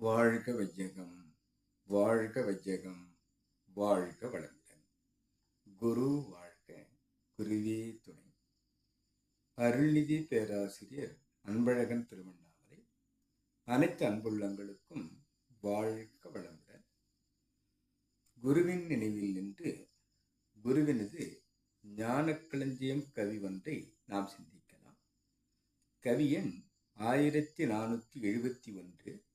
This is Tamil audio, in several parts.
வாழ்க வையகம் வாழ்க வையகம் வாழ்க வளமுடன். குரு வாழ்க குருவே துணை. அருள்நிதி பேராசிரியர் அன்பழகன் திருவண்ணாமலை. அனைத்து அன்புள்ளங்களுக்கும் வாழ்க வளமுடன். குருவின் நினைவில் நின்று குருவினது ஞானக்களஞ்சியம் கவி ஒன்றை நாம் சிந்திக்கலாம். கவியன் ஆயிரத்தி நானூற்றி எழுபத்தி ஒன்று.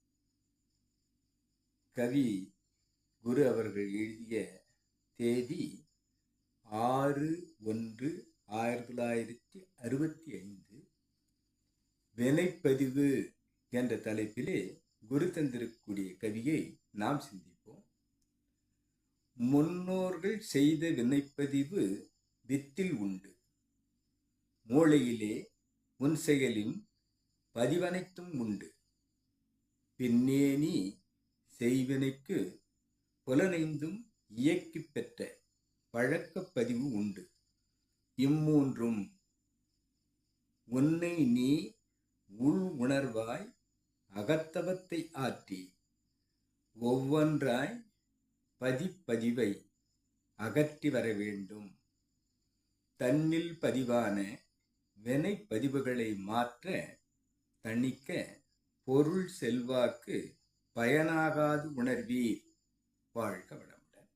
கவி குரு அவர்கள் எழுதிய தேதி ஆறு ஒன்று ஆயிரத்தி தொள்ளாயிரத்தி அறுபத்தி ஐந்து. வினைப்பதிவு என்ற தலைப்பிலே குரு தந்திருக்கக்கூடிய கவியை நாம் சிந்திப்போம். முன்னோர்கள் செய்த வினைப்பதிவு வித்தில் உண்டு. மூளையிலே முன் செயலின் பதிவனைத்தும் உண்டு. பின்னேனி செய்வினைக்கு புலனைந்தும் இயக்கி பெற்ற பழக்கப் பதிவு உண்டு. இம்மூன்றும் உன்னை நீ உள் உணர்வாய் அகத்தவத்தை ஆற்றி ஒவ்வொன்றாய் பதிப்பதிவை அகற்றி வர வேண்டும். தன்னில் பதிவான வினை பதிவுகளை மாற்ற தணிக்க பொருள் செல்வாக்கு பயனாகாது உணர்வீர். வாழ்க வளமுடன்.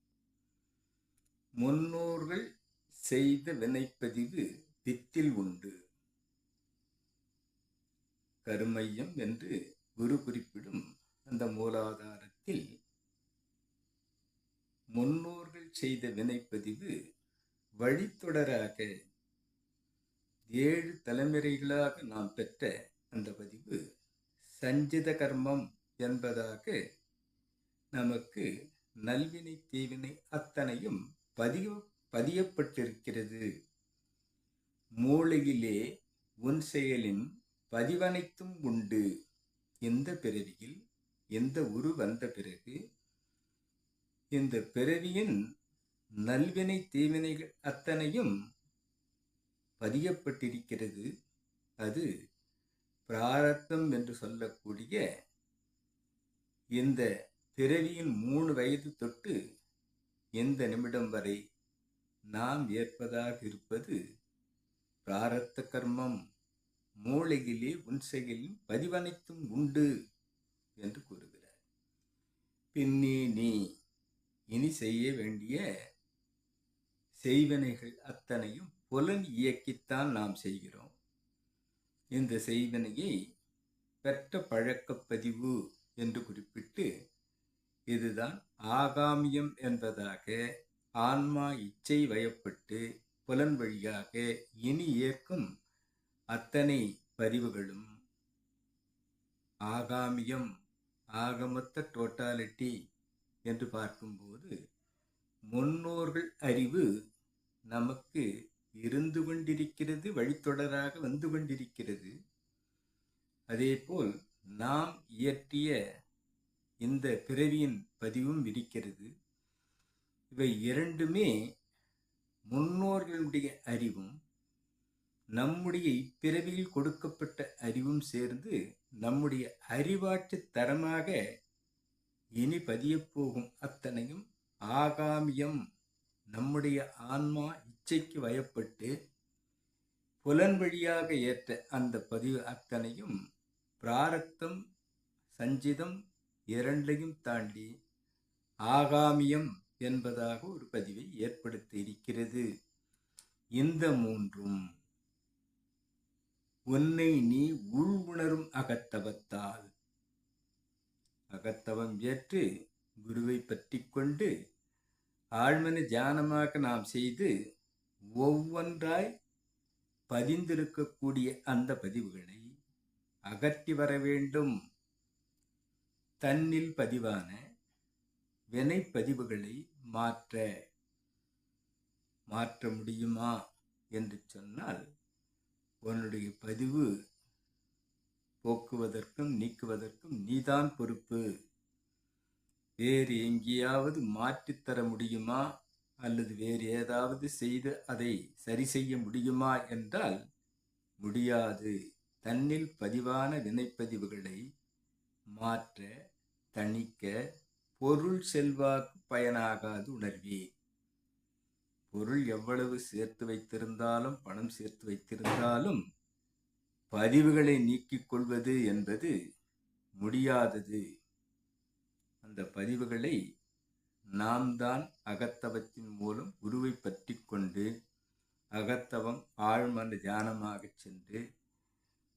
முன்னோர்கள் செய்த வினைப்பதிவு வித்தில் உண்டு. கருமையம் என்று குரு குறிப்பிடும் அந்த மூலாதாரத்தில் முன்னோர்கள் செய்த வினைப்பதிவு வழித்தொடராக ஏழு தலைமுறைகளாக நாம் பெற்ற அந்த பதிவு. சஞ்சித கர்மம் என்பதாக நமக்கு நல்வினை தீவினை அத்தனையும் பதிய பதியப்பட்டிருக்கிறது. மூளையிலே உன் செயலின் பதிவனைத்தும் உண்டு. இந்த பிறவியில்? எந்த உரு வந்த பிறகு? இந்த பிறவியின் நல்வினை தீவினைகள் அத்தனையும் பதியப்பட்டிருக்கிறது. அது பிராரத்தம் என்று சொல்லக்கூடிய இந்த பிறவியின் மூணு வயது தொட்டு எந்த நிமிடம் வரை நாம் ஏற்பதாக இருப்பது? பிராரத்த கர்மம் மூளையிலே உன் செயலில் பதிவனைத்தும் உண்டு என்று கூறுகிறார். பின்னே நீ இனி செய்ய வேண்டிய செய்வனைகள் அத்தனையும் புலன் இயக்கித்தான் நாம் செய்கிறோம். இந்த செய்வனையை பெற்ற பழக்கப்பதிவு என்று குறிப்பிட்டு இதுதான் ஆகாமியம் என்பதாக ஆன்மா இச்சை வயப்பட்டு புலன் வழியாக இனி இயக்கும் அத்தனை பதிவுகளும் ஆகாமியம் ஆகமொத்த டோட்டாலிட்டி என்று பார்க்கும்போது முன்னோர்கள் அறிவு நமக்கு இருந்து கொண்டிருக்கிறது வழித்தொடராக வந்து கொண்டிருக்கிறது. அதேபோல் நாம் இயற்றிய இந்த பிறவியின் பதிவும் இருக்கிறது இவை இரண்டுமே முன்னோர்களுடைய அறிவும் நம்முடைய இப்பிறவியில் கொடுக்கப்பட்ட அறிவும் சேர்ந்து நம்முடைய அறிவாற்று தரமாக இனி பதியப்போகும் அத்தனையும் ஆகாமியம். நம்முடைய ஆன்மா இச்சைக்கு வயப்பட்டு புலன் வழியாக ஏற்ற அந்த பதிவு அத்தனையும் பிராரத்தம் சஞ்சிதம் இரண்டையும் தாண்டி ஆகாமியம் என்பதாக ஒரு பதிவை ஏற்படுத்தி இருக்கிறது. இந்த மூன்றும் உன்னை நீ உள் உணரும் அகத்தவத்தால். அகத்தவம் ஏற்று குருவை பற்றி கொண்டு ஆழ்மன தியானமாக நாம் செய்து ஒவ்வொன்றாய் பதிந்திருக்கக்கூடிய அந்த பதிவுகளை அகற்றி வர வேண்டும். தன்னில் பதிவான வினைப்பதிவுகளை மாற்ற மாற்ற முடியுமா என்று சொன்னால் உன்னுடைய பதிவு போக்குவதற்கும் நீக்குவதற்கும் நீதான் பொறுப்பு. வேறு எங்கேயாவது மாற்றித்தர முடியுமா? அல்லது வேறு ஏதாவது செய்து அதை சரி செய்ய முடியுமா? என்றால் முடியாது. தன்னில் பதிவான வினைப்பதிவுகளை மாற்ற தணிக்க பொருள் செல்வாக்கு பயனாகாது உணர்வே. பொருள் எவ்வளவு சேர்த்து வைத்திருந்தாலும் பணம் சேர்த்து வைத்திருந்தாலும் பதிவுகளை நீக்கிக் கொள்வது என்பது முடியாதது. அந்த பதிவுகளை நாம் தான் அகத்தவத்தின் மூலம் குருவை பற்றி கொண்டு அகத்தவம் ஆழ்மன தியானமாகச் சென்று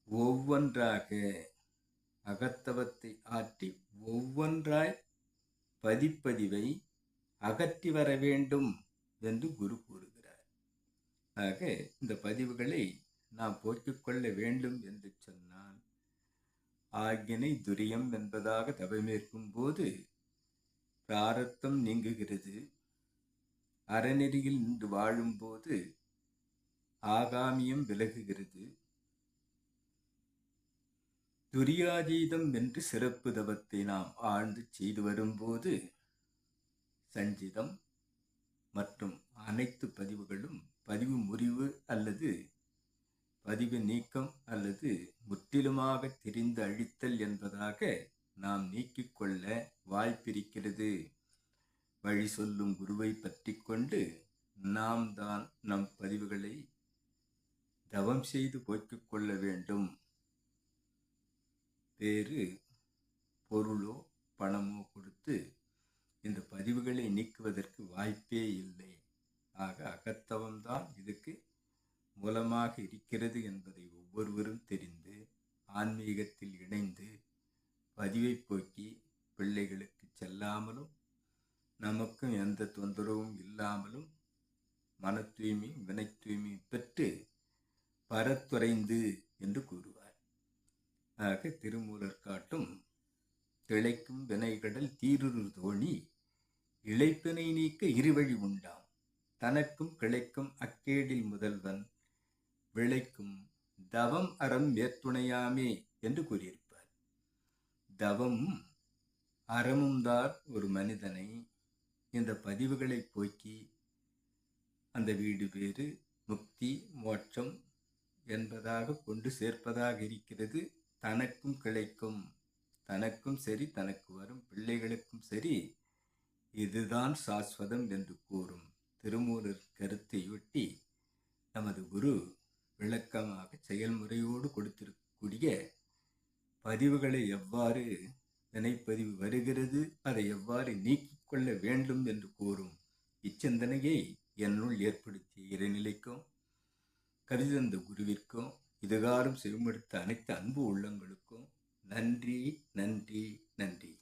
ஒவ்வொன்றாக அகத்தவத்தை ஆற்றி ஒவ்வொன்றாய் பதிப்பதிவை அகற்றி வர வேண்டும் என்று குரு கூறுகிறார். ஆக இந்த பதிவுகளை நாம் போக்கிக் கொள்ள வேண்டும் என்று சொன்னால் ஆகினை துரியம் என்பதாக தவமேற்கும் போது பிராரத்தம் நீங்குகிறது. அறநெறியில் நின்று வாழும்போது ஆகாமியம் விலகுகிறது. துரியாதீதம் என்று சிறப்பு தவத்தை நாம் ஆழ்ந்து செய்து வரும்போது சஞ்சிதம் மற்றும் அனைத்து பதிவுகளும் பதிவு முறிவு அல்லது பதிவு நீக்கம் அல்லது முற்றிலுமாக தெரிந்து அழித்தல் என்பதாக நாம் நீக்கிக் கொள்ள வாய்ப்பிருக்கிறது. வழி சொல்லும் குருவை பற்றி கொண்டு நாம் தான் நம் பதிவுகளை தவம் செய்து போக்கிக் கொள்ள வேண்டும். வேறு பொருளோ பணமோ கொடுத்து இந்த பதிவுகளை நீக்குவதற்கு வாய்ப்பே இல்லை. ஆக அகத்தவம்தான் இதுக்கு மூலமாக இருக்கிறது என்பதை ஒவ்வொருவரும் தெரிந்து ஆன்மீகத்தில் இணைந்து பதிவை போக்கி பிள்ளைகளுக்கு செல்லாமலும் நமக்கும் எந்த தொந்தரவும் இல்லாமலும் மன தூய்மையும் வினை தூய்மையும் பெற்று பரத்துறைந்து என்று கூறுவார். ஆக திருமூலர் காட்டும் திளைக்கும் வினைகடல் தீருரு தோணி இழைப்பினை நீக்க இருவழி உண்டாம். தனக்கும் கிளைக்கும் அக்கேடில் முதல்வன் விளைக்கும் தவம் அறம் மேற்துணையாமே என்று கூறியிருப்பார். தவமும் அறமும் தான் ஒரு மனிதனை இந்த பதிவுகளை போக்கி அந்த வீடு பேறு முக்தி மோட்சம் என்பதாக கொண்டு சேர்ப்பதாக இருக்கிறது. தனக்கும் கிளைக்கும் தனக்கும் சரி தனக்கு வரும் பிள்ளைகளுக்கும் சரி இதுதான் சாஸ்வதம் என்று கூறும். திருமூலர் கருத்தையொட்டி நமது குரு விளக்கமாக செயல்முறையோடு கொடுத்திருக்கக்கூடிய பதிவுகளை எவ்வாறு வினைப்பதிவு வருகிறது அதை எவ்வாறு நீக்கிக் கொள்ள வேண்டும் என்று கூறும். இச்சிந்தனையை என்னுள் ஏற்படுத்திய இறைநிலைக்கும் கருதந்த குருவிற்கும் இதுகாரும் செவிமடுத்த அனைத்து அன்பு உள்ளங்களுக்கும் நன்றி நன்றி நன்றி.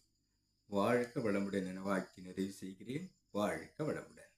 வாழ்க வளமுடன் என வாழ்த்தி நிறைவு செய்கிறேன். வாழ்க வளமுடன்.